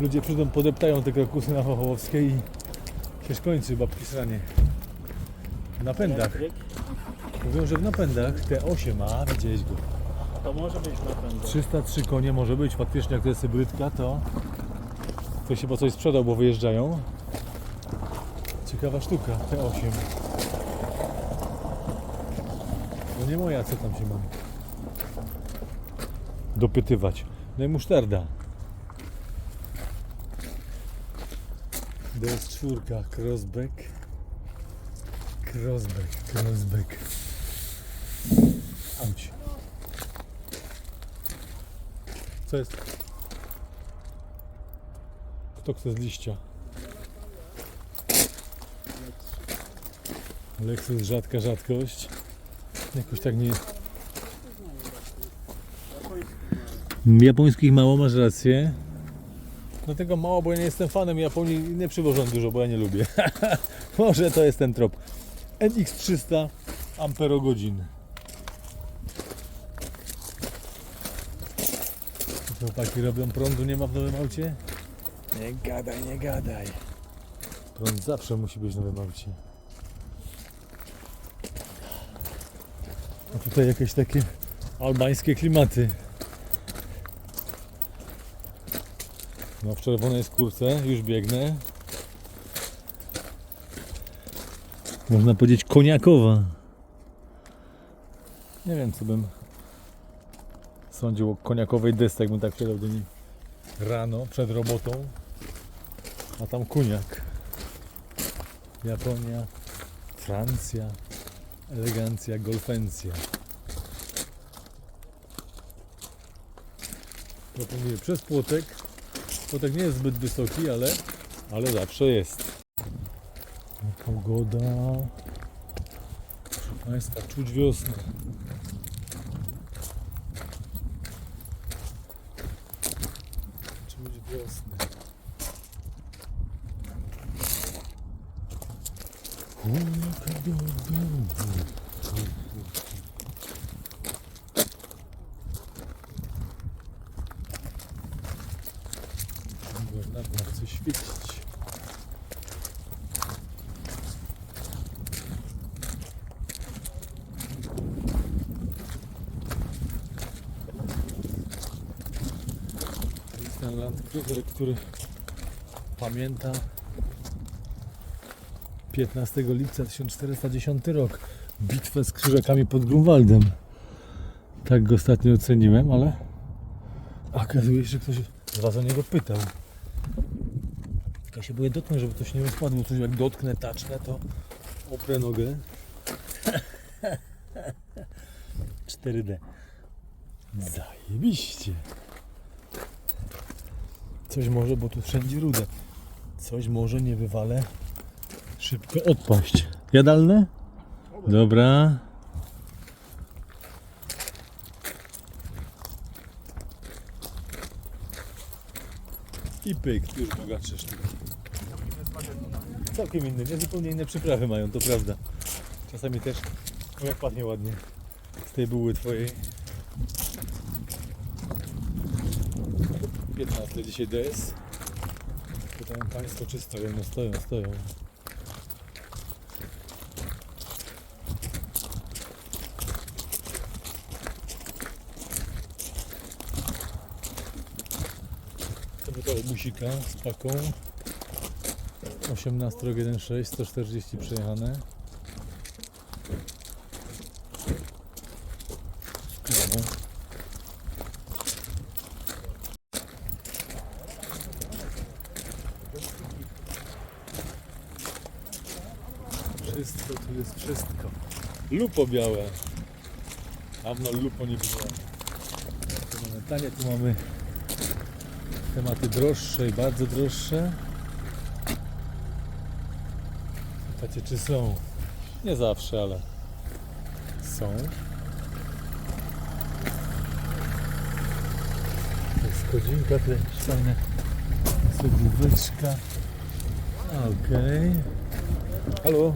ludzie przyjdą, podeptają te krokusy na Chochołowskiej i się skończy babki sranie. W napędach. Mówią, że w napędach T8, a widziałeś go. To może być napęd. 303 konie może być, faktycznie jak to jest hybrydka, to ktoś chyba coś sprzedał, bo wyjeżdżają. Ciekawa sztuka, T8. No nie moja, co tam się mam dopytywać. No i musztarda. DS4, crossback. Crossback, crossback. Auć. Co jest? Kto chce z liścia? Lexus rzadka rzadkość. Jakoś tak nie... Japońskich mało, masz rację. Dlatego mało, bo ja nie jestem fanem Japonii i nie przywożą dużo, bo ja nie lubię. Może to jest ten trop. NX300 amperogodzin. Chłopaki robią prądu, nie ma w nowym aucie? Nie gadaj, nie gadaj. Prąd zawsze musi być w nowym aucie. A tutaj jakieś takie albańskie klimaty. No w czerwonej skórce, już biegnę. Można powiedzieć koniakowa. Nie wiem co bym sądził o koniakowej desce, jakbym tak wsiadał do niej rano, przed robotą. A tam koniak. Japonia, Francja, elegancja, golfencja. Proponuję przez płotek. Płotek nie jest zbyt wysoki, ale, ale zawsze jest. Pogoda. Proszę Państwa, czuć wiosnę. Czuć wiosnę. Gubernator chce świecić. To jest ten Land Cruiser, który pamięta 15 lipca 1410 rok. Bitwę z krzyżakami pod Grunwaldem. Tak go ostatnio oceniłem, ale okazuje się, że ktoś z Was o niego pytał. Ja się boję dotknąć, żeby coś nie rozpadło. Coś jak dotknę, tacznę, to oprę nogę. 4D. Zajebiście. Coś może, bo tu wszędzie rudę. Coś może nie wywalę. Szybko odpaść. Jadalne? Dobra. I pyk, już bogatsze sztuki. Całkiem inne, nie zupełnie inne przyprawy mają, to prawda. Czasami też, jak pachnie ładnie z tej buły twojej. 15 dzisiaj DS. Pytają Państwo, czy stoją? No stoją, stoją. To by to busika z paką. 18 rok 1.6, 140 przejechane. Z klawą. Wszystko tu jest wszystko. Lupo białe. Dawno lupo nie było. Tu mamy tanie, tu mamy tematy droższe i bardzo droższe. Pytacie czy są? Nie zawsze, ale są. To jest kodzinka, to jest fajna cegłóweczka. Okej. Halo?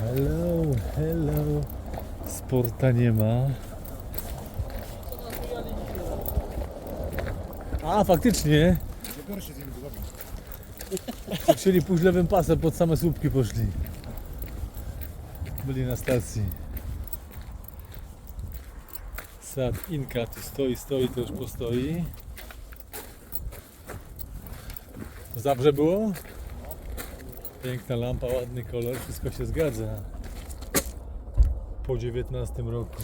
Hello, hello. Sporta nie ma. A, faktycznie. Z. Chcieli pójść lewym pasem, pod same słupki poszli. Byli na stacji. Sad Inka tu stoi, stoi, to już postoi. Zabrze było? Piękna lampa, ładny kolor, wszystko się zgadza. Po 19 roku.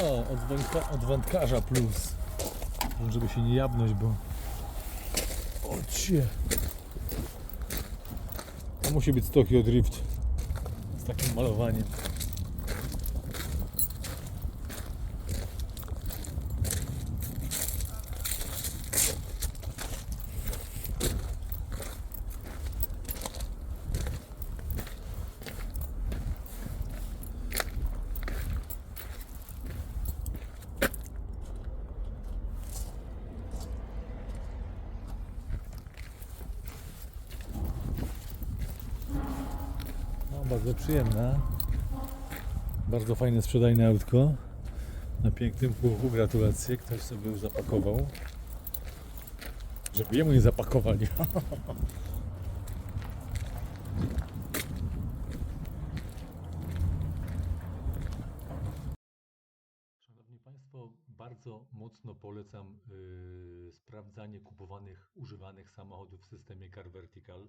O, od, wędka, od wędkarza plus. Żeby się nie jabnąć, bo... O cie. To musi być Tokyo Drift. Z takim malowaniem. Bardzo przyjemna. Bardzo fajne, sprzedajne autko. Na pięknym kółku, gratulacje. Ktoś sobie już zapakował. Żeby jemu nie zapakowali. Szanowni Państwo, bardzo mocno polecam yy, sprawdzanie kupowanych, używanych samochodów w systemie Car Vertical.